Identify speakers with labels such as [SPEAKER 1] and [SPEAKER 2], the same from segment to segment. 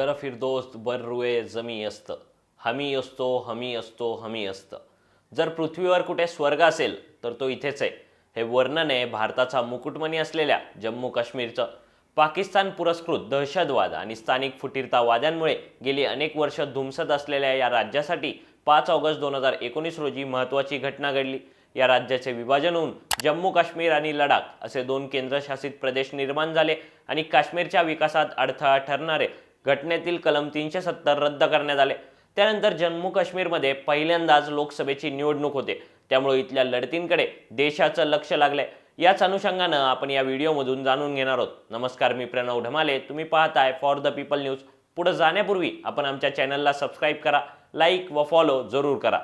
[SPEAKER 1] गर फिरदोस्त बर रुए जमी असतं हमी असतो हमी असतो हमी असतं जर पृथ्वीवर कुठे स्वर्ग असेल तर तो इथेच आहे. हे वर्णन आहे भारताचा मुकुटमणी असलेल्या जम्मू काश्मीरचं पाकिस्तान पुरस्कृत दहशतवाद आणि स्थानिक फुटीरतावाद्यांमुळे गेली अनेक वर्ष धुमसत असलेल्या या राज्यासाठी पाच ऑगस्ट दोन हजार एकोणीस रोजी महत्त्वाची घटना घडली. या राज्याचे विभाजन होऊन जम्मू काश्मीर आणि लडाख असे दोन केंद्रशासित प्रदेश निर्माण झाले आणि काश्मीरच्या विकासात अडथळा ठरणारे घटनेतील कलम तीनशे सत्तर रद्द करण्यात आले. त्यानंतर जम्मू काश्मीरमध्ये पहिल्यांदाच लोकसभेची निवडणूक होते. त्यामुळे इथल्या लढतींकडे देशाचं लक्ष लागलंय. याच अनुषंगानं आपण या व्हिडिओमधून जाणून घेणार आहोत. नमस्कार मी प्रणव ढमाले. तुम्ही पाहताय फॉर द पीपल न्यूज पुढे जाण्यापूर्वी आपण आमच्या चॅनलला सबस्क्राईब करा लाईक व फॉलो जरूर करा.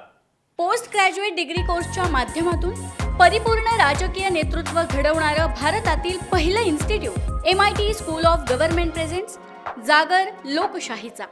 [SPEAKER 2] पोस्ट ग्रॅज्युएट डिग्री कोर्सच्या माध्यमातून परिपूर्ण राजकीय नेतृत्व घडवणारं भारतातील पहिलं institute M I T school of government presents जागर लोकशाहीचा.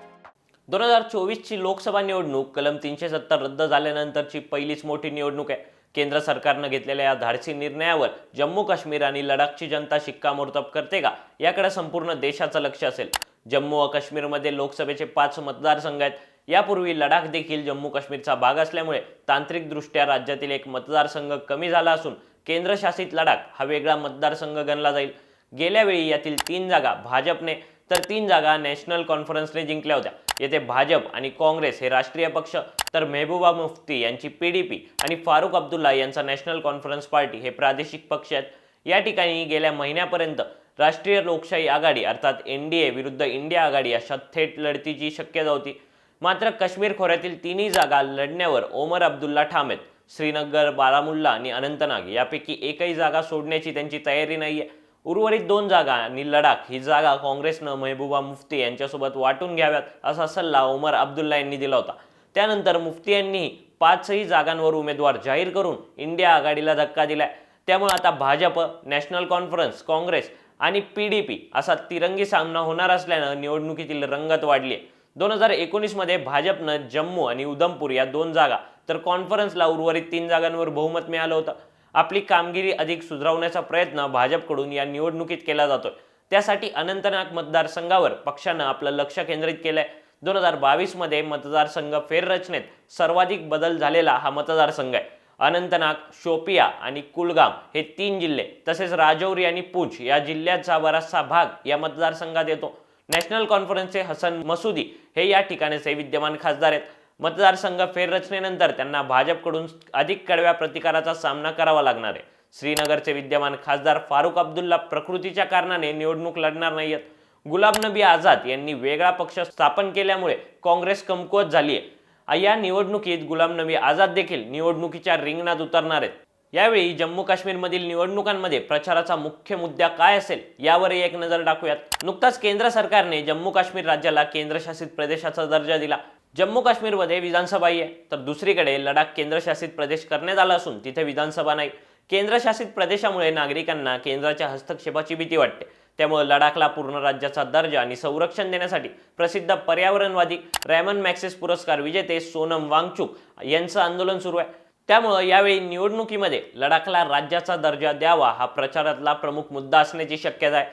[SPEAKER 1] दोन हजार चोवीसची लोकसभा निवडणूक कलम तीनशे सत्तर रद्द झाल्यानंतरची पहिलीच मोठी निवडणूक आहे. केंद्र सरकारनं घेतलेल्या या धाडसी निर्णयावर जम्मू काश्मीर आणि लडाखची जनता शिक्कामोर्तब करते का? याकडे संपूर्ण देशाचं लक्ष असेल. जम्मू व काश्मीरमध्ये लोकसभेचे पाच मतदारसंघ आहेत. यापूर्वी लडाख देखील जम्मू काश्मीरचा भाग असल्यामुळे तांत्रिकदृष्ट्या राज्यातील एक मतदारसंघ कमी झाला असून केंद्रशासित लडाख हा वेगळा मतदारसंघ गणला जाईल. गेल्यावेळी यातील तीन जागा भाजपने तर तीन जागा नॅशनल कॉन्फरन्सने जिंकल्या होत्या. येथे भाजप आणि काँग्रेस हे राष्ट्रीय पक्ष तर मेहबूबा मुफ्ती यांची पीडीपी आणि फारुख अब्दुल्ला यांचा नॅशनल कॉन्फरन्स पार्टी हे प्रादेशिक पक्ष आहेत. या ठिकाणी गेल्या महिन्यापर्यंत राष्ट्रीय लोकशाही आघाडी अर्थात एन डी ए विरुद्ध इंडिया आघाडी अशा थेट लढतीची शक्यता होती. मात्र काश्मीर खोऱ्यातील तिन्ही जागा लढण्यावर ओमर अब्दुल्ला ठाम आहेत. श्रीनगर बारामुल्ला आणि अनंतनाग यापैकी एकही जागा सोडण्याची त्यांची तयारी नाही आहे उर्वरित दोन जागा आणि लडाख ही जागा काँग्रेसनं महबूबा मुफ्ती यांच्यासोबत वाटून घ्याव्यात असा सल्ला ओमर अब्दुल्ला यांनी दिला होता. त्यानंतर मुफ्ती यांनी पाचही जागांवर उमेदवार जाहीर करून इंडिया आघाडीला धक्का दिलाय. त्यामुळे आता भाजप नॅशनल कॉन्फरन्स काँग्रेस आणि पी डी पी असा तिरंगी सामना होणार असल्यानं निवडणुकीतील रंगत वाढली आहे दोन हजार एकोणीसमध्ये भाजपनं जम्मू आणि उधमपूर या दोन जागा तर कॉन्फरन्सला उर्वरित तीन जागांवर बहुमत मिळालं होतं. आपली कामगिरी अधिक सुधारवण्याचा प्रयत्न भाजपकडून या निवडणुकीत केला जातोय. त्यासाठी अनंतनाग मतदारसंघावर पक्षानं आपलं लक्ष केंद्रित केलंय. दोन हजार बावीसमध्ये मतदारसंघ फेररचनेत सर्वाधिक बदल झालेला हा मतदारसंघ आहे. अनंतनाग शोपिया आणि कुलगाम हे तीन जिल्हे तसेच राजौरी आणि पूंछ या जिल्ह्याचा बराचसा भाग या मतदारसंघात येतो. नॅशनल कॉन्फरन्सचे हसन मसुदी हे या ठिकाणचे विद्यमान खासदार आहेत. मतदारसंघ फेररचनेनंतर त्यांना भाजपकडून अधिक कडव्या प्रतिकाराचा सामना करावा लागणार आहे. श्रीनगरचे विद्यमान खासदार फारुख अब्दुल्ला प्रकृतीच्या कारणाने निवडणूक लढणार नाहीयेत गुलाब नबी आझाद यांनी वेगळा पक्ष स्थापन केल्यामुळे काँग्रेस कमकुवत झाली आहे या निवडणुकीत गुलाम नबी आझाद देखील निवडणुकीच्या रिंगणात उतरणार आहेत. यावेळी जम्मू काश्मीरमधील निवडणुकांमध्ये प्रचाराचा मुख्य मुद्दा काय असेल यावरही एक नजर टाकूयात. नुकताच केंद्र सरकारने जम्मू काश्मीर राज्याला केंद्रशासित प्रदेशाचा दर्जा दिला. जम्मू काश्मीरमध्ये विधानसभा आहे तर दुसरीकडे लडाख केंद्रशासित प्रदेश करण्यात आला असून तिथे विधानसभा नाही. केंद्रशासित प्रदेशामुळे नागरिकांना केंद्राच्या हस्तक्षेपाची भीती वाटते. त्यामुळे लडाखला पूर्ण राज्याचा दर्जा आणि संरक्षण देण्यासाठी प्रसिद्ध पर्यावरणवादी रॅमन मॅक्सेस पुरस्कार विजेते सोनम वांगचुक यांचं आंदोलन सुरू आहे. त्यामुळं यावेळी निवडणुकीमध्ये लडाखला राज्याचा दर्जा द्यावा हा प्रचारातला प्रमुख मुद्दा असण्याची शक्यता आहे.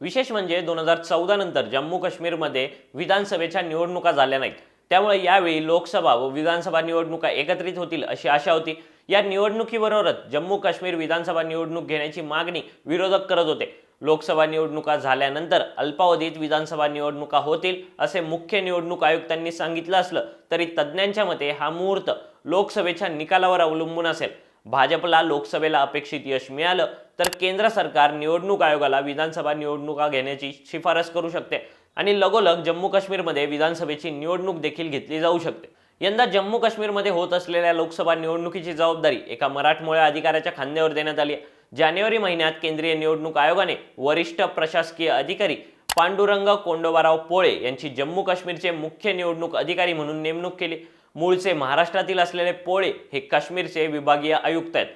[SPEAKER 1] विशेष म्हणजे दोन हजार चौदा नंतर जम्मू काश्मीरमध्ये विधानसभेच्या निवडणुका झाल्या नाहीत. त्यामुळे यावेळी लोकसभा व विधानसभा निवडणुका एकत्रित होतील अशी आशा होती. या निवडणुकीबरोबरच जम्मू काश्मीर विधानसभा निवडणूक घेण्याची मागणी विरोधक करत होते. लोकसभा निवडणुका झाल्यानंतर अल्पावधीत विधानसभा निवडणुका होतील असे मुख्य निवडणूक आयुक्तांनी सांगितलं असलं तरी तज्ज्ञांच्या मते हा मुहूर्त लोकसभेच्या निकालावर अवलंबून असेल. भाजपला लोकसभेला अपेक्षित यश मिळालं तर केंद्र सरकार निवडणूक आयोगाला विधानसभा निवडणुका घेण्याची शिफारस करू शकते. आणि लगोलग जम्मू काश्मीरमध्ये विधानसभेची निवडणूक देखील घेतली जाऊ शकते. यंदा जम्मू काश्मीरमध्ये होत असलेल्या लोकसभा निवडणुकीची जबाबदारी एका मराठमोळ्या अधिकाऱ्याच्या खांद्यावर देण्यात आली आहे. जानेवारी महिन्यात केंद्रीय निवडणूक आयोगाने वरिष्ठ प्रशासकीय अधिकारी पांडुरंग कोंडोबाराव पोळे यांची जम्मू काश्मीरचे मुख्य निवडणूक अधिकारी म्हणून नेमणूक केली. मूळचे महाराष्ट्रातील असलेले पोळे हे काश्मीरचे विभागीय आयुक्त आहेत.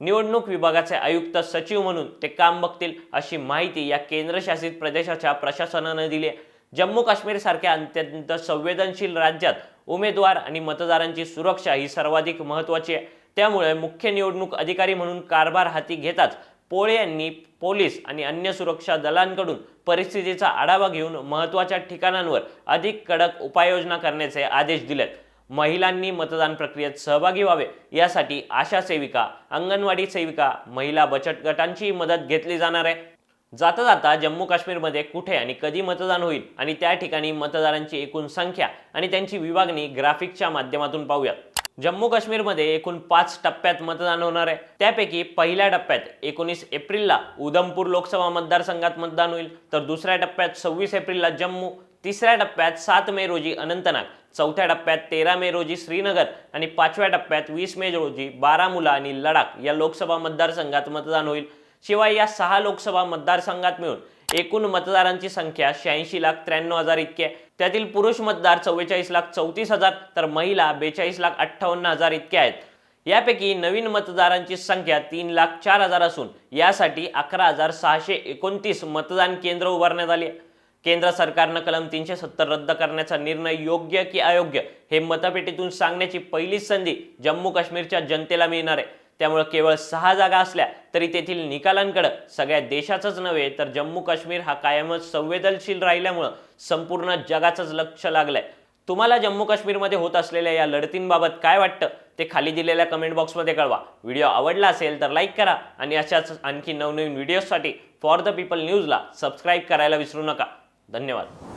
[SPEAKER 1] निवडणूक विभागाचे आयुक्त सचिव म्हणून ते काम बघतील अशी माहिती या केंद्रशासित प्रदेशाच्या प्रशासनानं दिली आहे. जम्मू काश्मीर सारख्या अत्यंत संवेदनशील राज्यात उमेदवार आणि मतदारांची सुरक्षा ही सर्वाधिक महत्त्वाची आहे. त्यामुळे मुख्य निवडणूक अधिकारी म्हणून कारभार हाती घेताच पोळे यांनी पोलीस आणि अन्य सुरक्षा दलांकडून परिस्थितीचा आढावा घेऊन महत्त्वाच्या ठिकाणांवर अधिक कडक उपाययोजना करण्याचे आदेश दिलेत. महिलांनी मतदान प्रक्रियेत सहभागी व्हावे यासाठी आशा सेविका अंगणवाडी सेविका महिला बचत गटांची मदत घेतली जाणार आहे. जाता जाता जम्मू काश्मीरमध्ये कुठे आणि कधी मतदान होईल आणि त्या ठिकाणी मतदारांची एकूण संख्या आणि त्यांची विभागणी ग्राफिकच्या माध्यमातून पाहूयात. जम्मू काश्मीरमध्ये एकूण पाच टप्प्यात मतदान होणार आहे. त्यापैकी पहिल्या टप्प्यात एकोणीस एप्रिलला उधमपूर लोकसभा मतदारसंघात मतदान होईल तर दुसऱ्या टप्प्यात सव्वीस एप्रिलला जम्मू तिसऱ्या टप्प्यात सात मे रोजी अनंतनाग चौथ्या टप्प्यात तेरा मे रोजी श्रीनगर आणि पाचव्या टप्प्यात वीस मे रोजी बारामुला आणि लडाख या लोकसभा मतदारसंघात मतदान होईल. शिवाय या सहा लोकसभा मतदारसंघात मिळून एकूण मतदारांची संख्या शहाऐंशी लाख त्र्याण्णव हजार इतकी आहे. त्यातील पुरुष मतदार चव्वेचाळीस लाख चौतीस हजार तर महिला बेचाळीस लाख अठ्ठावन्न हजार इतक्या आहेत. यापैकी नवीन मतदारांची संख्या तीन लाख चार हजार असून यासाठी अकरा हजार सहाशे एकोणतीस मतदान केंद्र उभारण्यात आली आहे. केंद्र सरकारनं कलम तीनशे सत्तर रद्द करण्याचा निर्णय योग्य की अयोग्य हे मतपेटीतून सांगण्याची पहिलीच संधी जम्मू काश्मीरच्या जनतेला मिळणार आहे. त्यामुळे केवळ सहा जागा असल्या तरी तेथील निकालांकडे सगळ्या देशाचंच नव्हे तर जम्मू काश्मीर हा कायमच संवेदनशील राहिल्यामुळं संपूर्ण जगाचंच लक्ष लागलंय. तुम्हाला जम्मू काश्मीरमध्ये होत असलेल्या या लढतींबाबत काय वाटतं? ते खाली दिलेल्या कमेंट बॉक्समध्ये कळवा. व्हिडिओ आवडला असेल तर लाईक करा आणि अशाच आणखी नवनवीन व्हिडिओजसाठी फॉर द पीपल न्यूजला सबस्क्राईब करायला विसरू नका. धन्यवाद.